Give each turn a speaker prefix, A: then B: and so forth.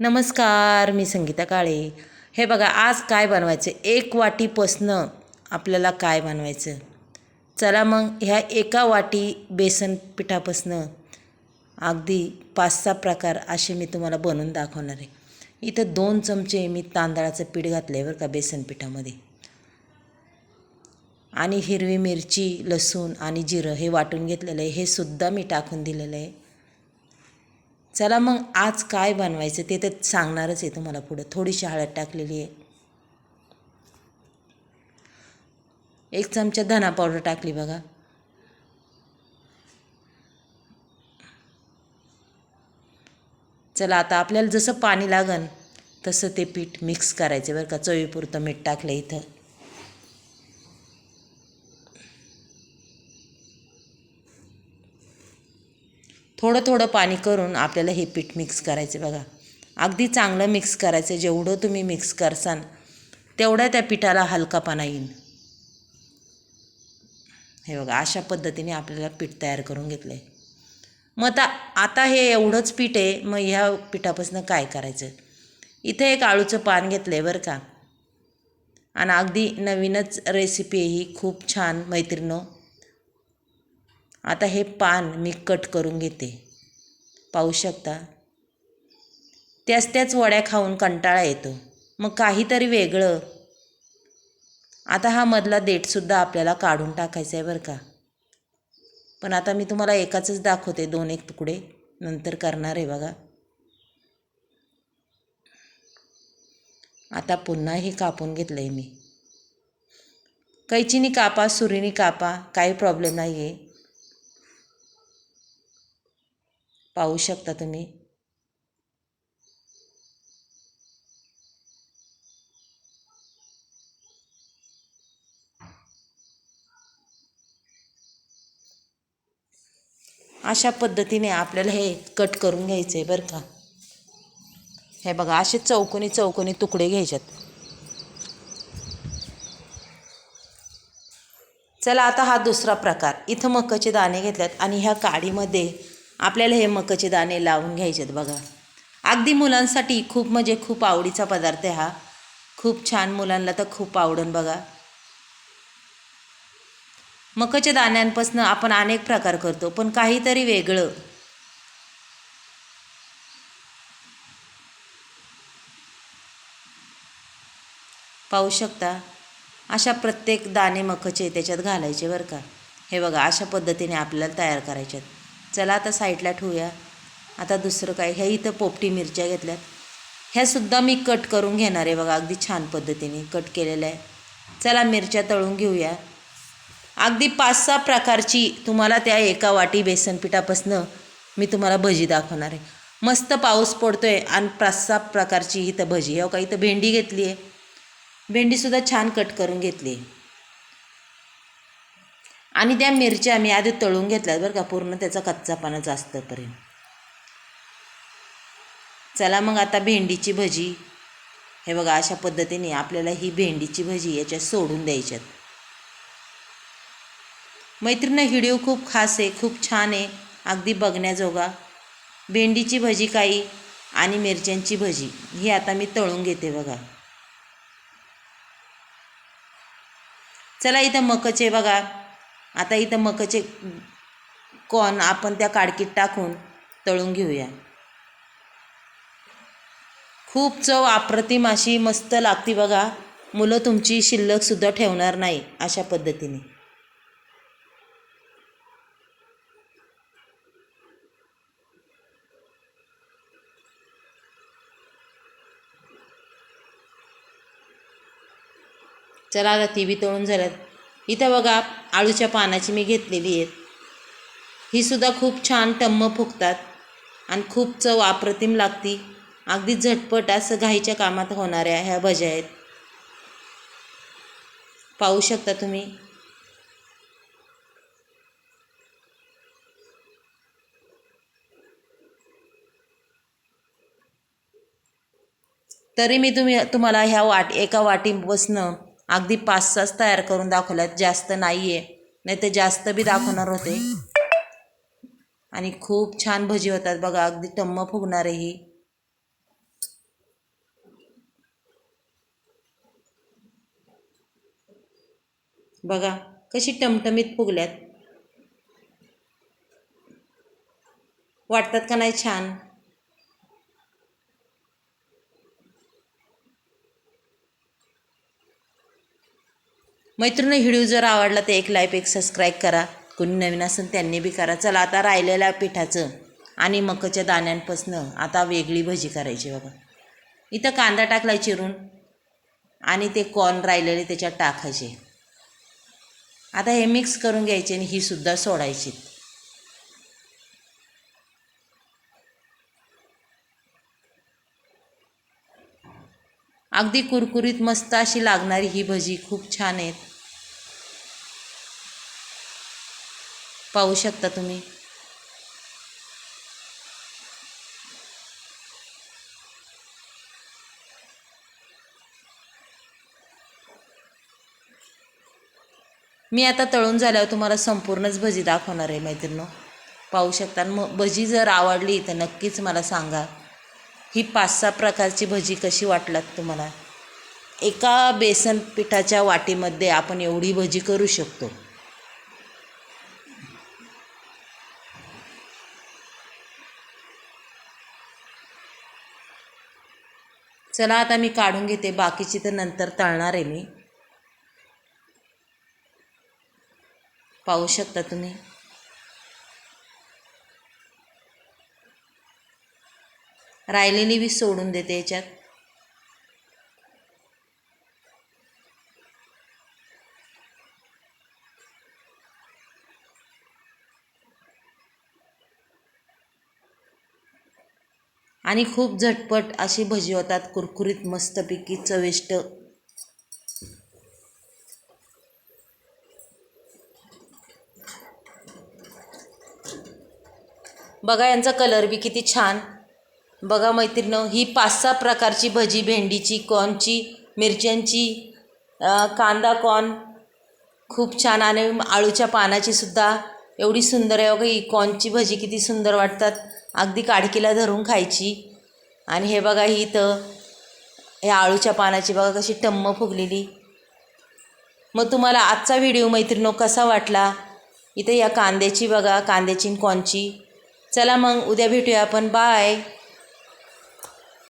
A: नमस्कार मी संगीता काळे. हे बघा आज काय बनवायचं? एक वाटीपासनं आपल्याला काय बनवायचं? चला मग ह्या एका वाटी बेसन पिठापासनं अगदी पाच सहा प्रकार असे मी तुम्हाला बनवून दाखवणार आहे. इथं दोन चमचे मी तांदळाचं पीठ घातलं आहे बरं का बेसन पिठामध्ये. आणि हिरवी मिरची लसूण आणि जिरं हे वाटून घेतलेलं आहे. हे सुद्धा मी टाकून दिलेलं आहे. चला मग आज काय बनवायचं ते तर सांगणारच आहे तुम्हाला पुढं. थोडीशी हळद टाकलेली आहे. एक चमचा धना पावडर टाकली बघा. चला आता आपल्याला जसं पाणी लागन तसं ते पीठ मिक्स करायचं बरं का. चवीपुरतं मीठ टाकलं इथं. थोडं थोडं पाणी करून आपल्याला हे पीठ मिक्स करायचं बघा. अगदी चांगलं मिक्स करायचं. जेवढं तुम्ही मिक्स करसान तेवढ्या त्या पिठाला हलकापणा येईल हे बघा अशा पद्धतीने आपल्याला पीठ तयार करून घेतलं आहे मग आता आता हे एवढंच पीठ आहे मग ह्या पिठापासून काय करायचं? इथे एक आळूचं पान घेतलं आहे बरं का. आणि अगदी नवीनच रेसिपी आहे ही. खूप छान मैत्रिणं आता हे पान मी कट करून घेते. पाहू शकता? त्याच त्याच वड्या खाऊन कंटाळा येतो. मग काहीतरी वेगळं. आता हा मधला देठसुद्धा आपल्याला काढून टाकायचा आहे बरं का. पण आता मी तुम्हाला एकाचंच दाखवते दोन एक तुकडे. नंतर करणार आहे बघा. आता पुन्हा हे कापून घेतलं आहे मी. कैचीनी कापा सुरीनी कापा काही प्रॉब्लेम नाही आहे पाहू शकता तुम्ही. अशा पद्धतीने आपल्याला हे कट करून घ्यायचं आहे बरं का. हे बघा असे चौकोनी चौकोनी तुकडे घ्यायच्यात. चला आता हा दुसरा प्रकार. इथं मकाचे दाणे घेतल्यात आणि ह्या काडीमध्ये आपल्याला हे मकाचे दाणे लावून घ्यायचेत बघा. अगदी मुलांसाठी खूप म्हणजे खूप आवडीचा पदार्थ आहे हा. खूप छान मुलांना तर खूप आवडन बघा. मकाच्या दाण्यांपासून आपण अनेक प्रकार करतो पण काहीतरी वेगळं. पाहू शकता अशा प्रत्येक दाणे मकाचे त्याच्यात घालायचे बरं का. हे बघा अशा पद्धतीने आपल्याला तयार करायच्यात चला आता साईडला ठेवूया. आता दुसरं काय? ह्या इथं पोपटी मिरच्या घेतल्यात. ह्यासुद्धा मी कट करून घेणार आहे बघा. अगदी छान पद्धतीने कट केलेलं आहे. चला मिरच्या तळून घेऊया. अगदी पाच सहा प्रकारची तुम्हाला त्या एका वाटी बेसन पिठापासनं मी तुम्हाला भजी दाखवणार आहे. मस्त पाऊस पडतो आहे आणि पाच सहा प्रकारची इथं भजी हो का? इथं भेंडी घेतली आहे. भेंडीसुद्धा छान कट करून घेतली आहे. आणि त्या मिरच्या मी आधी तळून घेतल्यात बरं का पूर्ण त्याचा कच्चापणा जास्तपर्यंत चला मग आता भेंडीची भजी. हे बघा अशा पद्धतीने आपल्याला ही भेंडीची भजी याच्यात सोडून द्यायच्यात. मैत्रिणी व्हिडिओ खूप खास आहे खूप छान आहे. अगदी बघण्याजोगा. भेंडीची भजी काही आणि मिरच्यांची भजी ही आता मी तळून घेते बघा. चला इथं मकचे बघा. आता इथं मकचे कॉर्न आपण त्या काडकीत टाकून तळून घेऊया. खूप चव अप्रतिम अशी मस्त लागती बघा. मुलं तुमची शिल्लकसुद्धा ठेवणार नाही अशा पद्धतीने. चला आता ती बी तळून झाल्यात. इथं बघा आळूच्या पानाची मी घेतलेली आहेत. ही सुद्धा खूप छान टम्म फुगतात आणि खूप चव अप्रतिम लागती. अगदी झटपट असं घाईच्या कामात होणाऱ्या ह्या भज्या आहेत. पाहू शकता तुम्ही. तरी मी तुम्ही तुम्हाला ह्या वाट एका वाटीपासनं अगदी पाच सहाच तयार करून दाखवल्यात जास्त नाही आहे नाही ते जास्त बी दाखवणार होते. आणि खूप छान भजी होतात बघा अगदी टम्म फुगणारे ही. बघा कशी टमटमीत फुगल्यात. वाटतात का नाही छान? मैत्रिणी व्हिडिओ जर आवडला तर एक लाईक एक सबस्क्राईब करा. कोणी नवीन असेल त्यांनी बी करा. चला आता राहिलेल्या पिठाचं आणि मकाच्या दाण्यांपासनं आता वेगळी भजी करायची बघा. इथं कांदा टाकला चिरून आणि ते कॉर्न राहिलेले त्याच्यात टाकायचे. आता हे मिक्स करून घ्यायचे आणि ही सुद्धा सोडायची. अगदी कुरकुरीत मस्त अशी लागणारी ही भजी खूप छान आहेत. पाहू शकता तुम्ही. मी आता तळून झाल्यावर तुम्हाला संपूर्णच भजी दाखवणार आहे मैत्रिणी पाहू शकता. आणि मग भजी जर आवडली तर नक्कीच मला सांगा. ही पाच सहा प्रकारची भजी कशी वाटलात तुम्हाला? एका बेसन पिठाच्या वाटीमध्ये आपण एवढी भजी करू शकतो. चला आता मी काढून घेते बाकीची तर नंतर तळणार आहे मी. पाहू शकता तुम्ही. राहिलेली मी सोडून देते याच्यात. आणि खूप झटपट अशी भजी होतात कुरकुरीत मस्तपैकी चविष्ट. बघा यांचा कलर बी किती छान. बघा मैत्रिणं ही पाच सहा प्रकारची भजी भेंडीची कॉर्नची मिरच्यांची कांदा कॉर्न खूप छान. आणि आळूच्या पानाची सुद्धा एवढी सुंदर आहे. बघा ही कॉर्नची भजी किती सुंदर वाटतात. अगदी काडकीला धरून खायची. आणि हे बघा ही इथं ह्या आळूच्या पानाची बघा कशी टम्म फुगलेली. मग तुम्हाला आजचा व्हिडिओ मैत्रिणो कसा वाटला? इथे या कांद्याची बघा कांद्याची कॉनची चला मग उद्या भेटूया आपण. बाय.